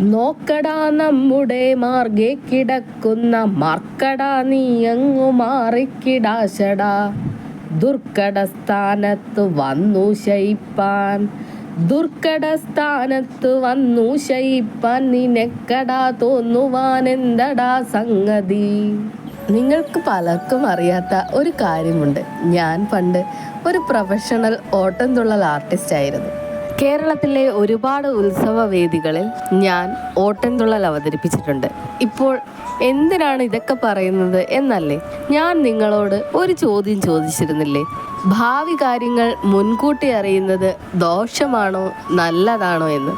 നോക്കടാ നമ്മുടെ മാർഗെ കിടക്കുന്ന മാർക്കടാ നീ അങ്ങു മാറിക്കിടാശടാ. ദുർക്കടസ്ഥാനത്ത് സ്ഥാനത്ത് വന്നു ശയിപ്പാൻ ദുർക്കടസ്ഥാനത്ത് സ്ഥാനത്ത് വന്നു ശയിപ്പാൻ നിനക്കടാ തോന്നുവാൻ എന്തടാ സംഗതി? നിങ്ങൾക്ക് പലർക്കും അറിയാത്ത ഒരു കാര്യമുണ്ട്. ഞാൻ പണ്ട് ഒരു പ്രൊഫഷണൽ ഓട്ടംതുള്ളൽ ആർട്ടിസ്റ്റ് ആയിരുന്നു. കേരളത്തിലെ ഒരുപാട് ഉത്സവ വേദികളിൽ ഞാൻ ഓട്ടൻതുള്ളൽ അവതരിപ്പിച്ചിട്ടുണ്ട്. ഇപ്പോൾ എന്തിനാണ് ഇതൊക്കെ പറയുന്നത് എന്നല്ലേ ഞാൻ നിങ്ങളോട് ഒരു ചോദ്യം ചോദിച്ചിരുന്നില്ലേ? ഭാവി കാര്യങ്ങൾ മുൻകൂട്ടി അറിയുന്നത് ദോഷമാണോ നല്ലതാണോ എന്ന്?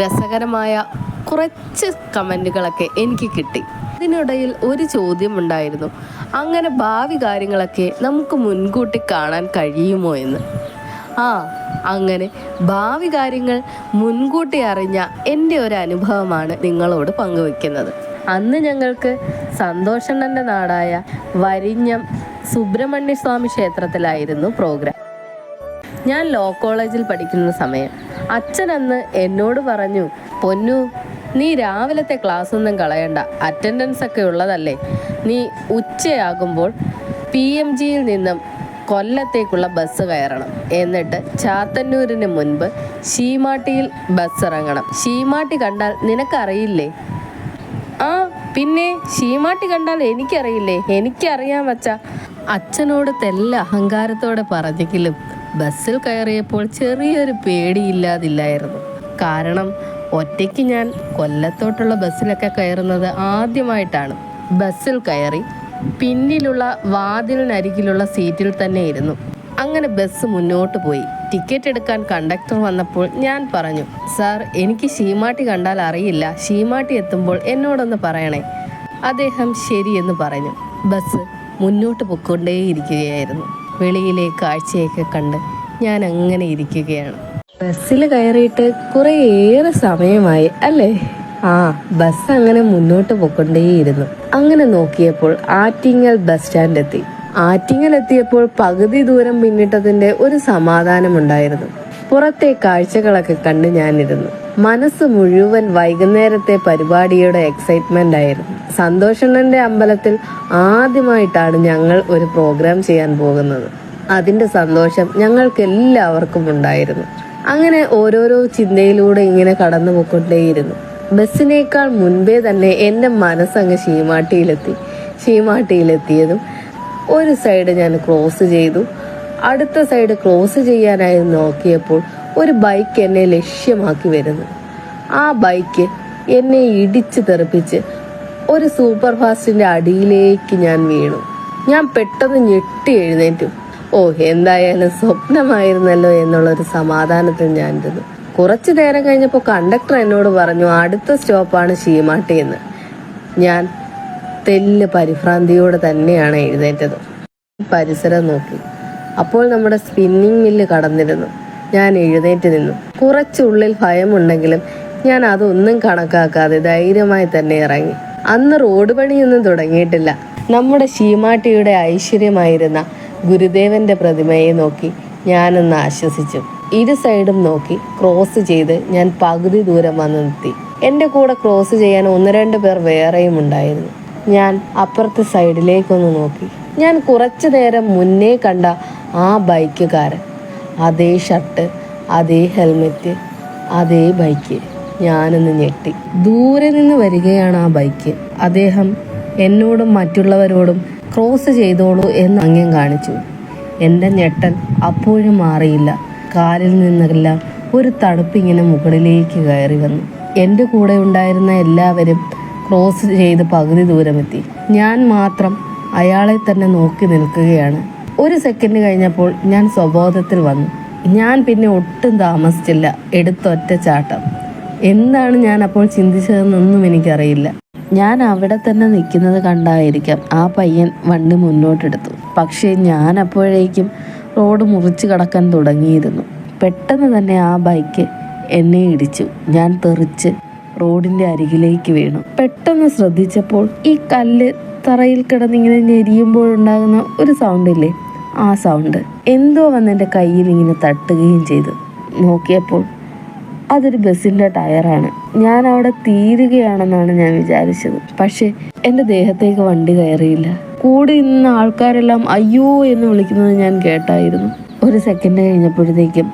രസകരമായ കുറച്ച് കമന്റുകളൊക്കെ എനിക്ക് കിട്ടി. അതിനിടയിൽ ഒരു ചോദ്യം ഉണ്ടായിരുന്നു. അങ്ങനെ ഭാവി കാര്യങ്ങളൊക്കെ നമുക്ക് മുൻകൂട്ടി കാണാൻ കഴിയുമോ എന്ന്? ആ അങ്ങനെ ഭാവി കാര്യങ്ങൾ മുൻകൂട്ടി അറിഞ്ഞ എന്റെ ഒരു അനുഭവമാണ് നിങ്ങളോട് പങ്കുവെക്കുന്നത്. അന്ന് ഞങ്ങൾക്ക് സന്തോഷണ്ണന്റെ നാടായ വരിഞ്ഞം സുബ്രഹ്മണ്യ സ്വാമി ക്ഷേത്രത്തിലായിരുന്നു പ്രോഗ്രാം. ഞാൻ ലോ കോളേജിൽ പഠിക്കുന്ന സമയം. അച്ഛൻ അന്ന് എന്നോട് പറഞ്ഞു പൊന്നു നീ രാവിലത്തെ ക്ലാസ് ഒന്നും കളയണ്ട. അറ്റൻഡൻസ് ഒക്കെ ഉള്ളതല്ലേ. നീ ഉച്ചയാകുമ്പോൾ പി എം ജിയിൽ നിന്നും കൊല്ലത്തേക്കുള്ള ബസ് കയറണം. എന്നിട്ട് ചാത്തന്നൂരിന് മുൻപ് ശീമാട്ടിയിൽ ബസ് ഇറങ്ങണം. ശീമാട്ടി കണ്ടാൽ നിനക്കറിയില്ലേ? ആ പിന്നെ ശീമാട്ടി കണ്ടാൽ എനിക്കറിയില്ലേ? എനിക്കറിയാം വച്ച അച്ഛനോട് തെല്ല അഹങ്കാരത്തോടെ പറഞ്ഞെങ്കിലും ബസ്സിൽ കയറിയപ്പോൾ ചെറിയൊരു പേടിയില്ലാതില്ലായിരുന്നു. കാരണം ഒറ്റയ്ക്ക് ഞാൻ കൊല്ലത്തോട്ടുള്ള ബസ്സിലൊക്കെ കയറുന്നത് ആദ്യമായിട്ടാണ്. ബസ്സിൽ കയറി പിന്നിലുള്ള വാതിലിനരികിലുള്ള സീറ്റിൽ തന്നെ ഇരുന്നു. അങ്ങനെ ബസ് മുന്നോട്ട് പോയി. ടിക്കറ്റ് എടുക്കാൻ കണ്ടക്ടർ വന്നപ്പോൾ ഞാൻ പറഞ്ഞു സാർ എനിക്ക് ശീമാട്ടി കണ്ടാൽ അറിയില്ല. ശീമാട്ടി എത്തുമ്പോൾ എന്നോടൊന്ന് പറയണേ. അദ്ദേഹം ശരിയെന്ന് പറഞ്ഞു. ബസ് മുന്നോട്ട് പൊയ്ക്കൊണ്ടേയിരിക്കുകയായിരുന്നു. വെളിയിലെ കാഴ്ചയൊക്കെ കണ്ട് ഞാൻ അങ്ങനെ ഇരിക്കുകയാണ്. ബസ്സിൽ കയറിയിട്ട് കുറേ ഏറെ സമയമായി അല്ലേ? ആ ബസ് അങ്ങനെ മുന്നോട്ട് പോയിക്കൊണ്ടേയിരുന്നു അങ്ങനെ നോക്കിയപ്പോൾ ആറ്റിങ്ങൽ ബസ് സ്റ്റാൻഡ് എത്തി. ആറ്റിങ്ങൽ എത്തിയപ്പോൾ പകുതി ദൂരം പിന്നിട്ടതിന്റെ ഒരു സമാധാനമുണ്ടായിരുന്നു. പുറത്തെ കാഴ്ചകളൊക്കെ കണ്ട് ഞാനിരുന്നു. മനസ്സ് മുഴുവൻ വൈകുന്നേരത്തെ പരിപാടിയുടെ എക്സൈറ്റ്മെന്റ് ആയിരുന്നു. സന്തോഷണ്ണന്റെ അമ്പലത്തിൽ ആദ്യമായിട്ടാണ് ഞങ്ങൾ ഒരു പ്രോഗ്രാം ചെയ്യാൻ പോകുന്നത്. അതിന്റെ സന്തോഷം ഞങ്ങൾക്ക് എല്ലാവർക്കും ഉണ്ടായിരുന്നു. അങ്ങനെ ഓരോരോ ചിന്തയിലൂടെ ഇങ്ങനെ കടന്നു പോയിക്കൊണ്ടേയിരുന്നു ബസ്സിനേക്കാൾ മുൻപേ തന്നെ എന്റെ മനസ്സങ്ങ് ശീമാട്ടിയിലെത്തി. ശീമാട്ടിയിലെത്തിയതും ഒരു സൈഡ് ഞാൻ ക്രോസ് ചെയ്തു. അടുത്ത സൈഡ് ക്രോസ് ചെയ്യാനായി നോക്കിയപ്പോൾ ഒരു ബൈക്ക് എന്നെ ലക്ഷ്യമാക്കി വരുന്നു. ആ ബൈക്ക് എന്നെ ഇടിച്ച് തെറിപ്പിച്ച് ഒരു സൂപ്പർ ഫാസ്റ്റിന്റെ അടിയിലേക്ക് ഞാൻ വീണു. ഞാൻ പെട്ടെന്ന് ഞെട്ടി എഴുന്നേറ്റു. ഓ എന്തായാലും സ്വപ്നമായിരുന്നല്ലോ എന്നുള്ളൊരു സമാധാനത്തിൽ ഞാൻ ഇരുന്നു കുറച്ചു നേരം കഴിഞ്ഞപ്പോൾ കണ്ടക്ടർ എന്നോട് പറഞ്ഞു അടുത്ത സ്റ്റോപ്പാണ് ശീമാട്ടി എന്ന്. ഞാൻ തെല്ല് പരിഭ്രാന്തിയോടെ തന്നെയാണ് എഴുന്നേറ്റത്. പരിസരം നോക്കി. അപ്പോൾ നമ്മുടെ സ്പിന്നിങ് മില്ല് കടന്നിരുന്നു. ഞാൻ എഴുന്നേറ്റ് നിന്നു. കുറച്ചുള്ളിൽ ഭയമുണ്ടെങ്കിലും ഞാൻ അതൊന്നും കണക്കാക്കാതെ ധൈര്യമായി തന്നെ ഇറങ്ങി. അന്ന് റോഡ് പണിയൊന്നും തുടങ്ങിയിട്ടില്ല. നമ്മുടെ ശീമാട്ടിയുടെ ഐശ്വര്യമായിരുന്ന ഗുരുദേവന്റെ പ്രതിമയെ നോക്കി ഞാനൊന്ന് ആശ്വസിച്ചു. ഇരു സൈഡും നോക്കി ക്രോസ് ചെയ്ത് ഞാൻ പകുതി ദൂരം വന്ന് നിർത്തി. എന്റെ കൂടെ ക്രോസ് ചെയ്യാൻ ഒന്ന് രണ്ട് പേർ വേറെയും ഉണ്ടായിരുന്നു. ഞാൻ അപ്പുറത്തെ സൈഡിലേക്കൊന്ന് നോക്കി. ഞാൻ കുറച്ചു നേരം മുന്നേ കണ്ട ആ ബൈക്കുകാരൻ അതേ ഷർട്ട് അതേ ഹെൽമെറ്റ് അതേ ബൈക്ക് ഞാനൊന്ന് ഞെട്ടി. ദൂരെ നിന്ന് വരികയാണ് ആ ബൈക്ക് അദ്ദേഹം എന്നോടും മറ്റുള്ളവരോടും ക്രോസ് ചെയ്തോളൂ എന്ന് അംഗ്യം കാണിച്ചു. എന്റെ ഞെട്ടൽ അപ്പോഴും മാറിയില്ല. കാലിൽ നിന്നെല്ലാം ഒരു തണുപ്പിങ്ങനെ മുകളിലേക്ക് കയറി വന്നു. എന്റെ കൂടെ ഉണ്ടായിരുന്ന എല്ലാവരും ക്രോസ് ചെയ്ത് പകുതി ദൂരമെത്തി. ഞാൻ മാത്രം അയാളെ തന്നെ നോക്കി നിൽക്കുകയാണ്. ഒരു സെക്കൻഡ് കഴിഞ്ഞപ്പോൾ ഞാൻ സ്വബോധത്തിൽ വന്നു. ഞാൻ പിന്നെ ഒട്ടും താമസിച്ചില്ല. എടുത്തൊറ്റ ചാട്ടം. എന്താണ് ഞാൻ അപ്പോൾ ചിന്തിച്ചതെന്നൊന്നും എനിക്കറിയില്ല. ഞാൻ അവിടെ തന്നെ നിൽക്കുന്നത് കണ്ടായിരിക്കാം. ആ പയ്യൻ വണ്ടി മുന്നോട്ടെടുത്തു. പക്ഷേ ഞാൻ അപ്പോഴേക്കും റോഡ് മുറിച്ച് കടക്കാൻ തുടങ്ങിയിരുന്നു. പെട്ടെന്ന് തന്നെ ആ ബൈക്ക് എന്നെ ഇടിച്ചു. ഞാൻ തെറിച്ച് റോഡിന്റെ അരികിലേക്ക് വീണു. പെട്ടെന്ന് ശ്രദ്ധിച്ചപ്പോൾ ഈ കല്ല് തറയിൽ കിടന്നിങ്ങനെ ഞെരിയുമ്പോഴുണ്ടാകുന്ന ഒരു സൗണ്ട് ഇല്ലേ? ആ സൗണ്ട് എന്തോ വന്ന് എന്റെ കയ്യിൽ ഇങ്ങനെ തട്ടുകയും ചെയ്തു. നോക്കിയപ്പോൾ അതൊരു ബസ്സിന്റെ ടയറാണ്. ഞാൻ അവിടെ തീരുകയാണെന്നാണ് ഞാൻ വിചാരിച്ചത്. പക്ഷേ എന്റെ ദേഹത്തേക്ക് വണ്ടി കയറിയില്ല. കൂടി നിന്ന ആൾക്കാരെല്ലാം അയ്യോ എന്ന് വിളിക്കുന്നത് ഞാൻ കേട്ടായിരുന്നു. ഒരു സെക്കൻഡ് കഴിഞ്ഞപ്പോഴത്തേക്കും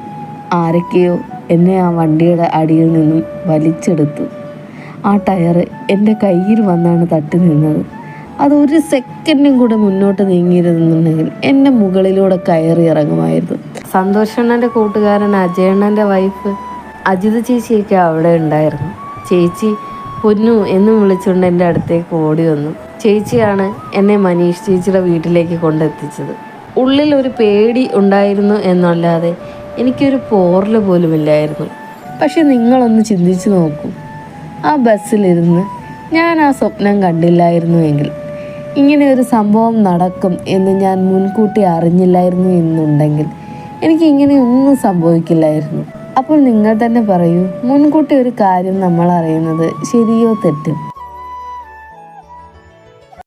ആരൊക്കെയോ എന്നെ ആ വണ്ടിയുടെ അടിയിൽ നിന്നും വലിച്ചെടുത്തു. ആ ടയർ എന്റെ കയ്യിൽ വന്നാണ് തട്ടി നിന്നത്. അത് ഒരു സെക്കൻഡും കൂടെ മുന്നോട്ട് നീങ്ങിയിരുന്നുണ്ടെങ്കിൽ എന്റെ മുകളിലൂടെ കയറി ഇറങ്ങുമായിരുന്നു. സന്തോഷണ്ണന്റെ കൂട്ടുകാരൻ അജയണ്ണന്റെ വൈഫ് അജിത് ചേച്ചിയൊക്കെ അവിടെ ഉണ്ടായിരുന്നു. ചേച്ചി പൊന്നു എന്നും വിളിച്ചുകൊണ്ട് എന്റെ അടുത്തേക്ക് ഓടി വന്നു. ചേച്ചിയാണ് എന്നെ മനീഷ് ചേച്ചിയുടെ വീട്ടിലേക്ക് കൊണ്ടെത്തിച്ചത്. ഉള്ളിൽ ഒരു പേടി ഉണ്ടായിരുന്നു എന്നല്ലാതെ എനിക്കൊരു പോറൽ പോലുമില്ലായിരുന്നു പക്ഷെ നിങ്ങളൊന്ന് ചിന്തിച്ചു നോക്കൂ. ആ ബസ്സിലിരുന്ന് ഞാൻ ആ സ്വപ്നം കണ്ടില്ലായിരുന്നു എങ്കിൽ ഇങ്ങനെ ഒരു സംഭവം നടക്കും എന്ന് ഞാൻ മുൻകൂട്ടി അറിഞ്ഞില്ലായിരുന്നു എന്നുണ്ടെങ്കിൽ എനിക്ക് ഇങ്ങനെ ഒന്നും സംഭവിക്കില്ലായിരുന്നു. അപ്പോൾ നിങ്ങൾ തന്നെ പറയൂ മുൻകൂട്ടി ഒരു കാര്യം നമ്മൾ അറിയുന്നത് ശരിയോ തെറ്റോ?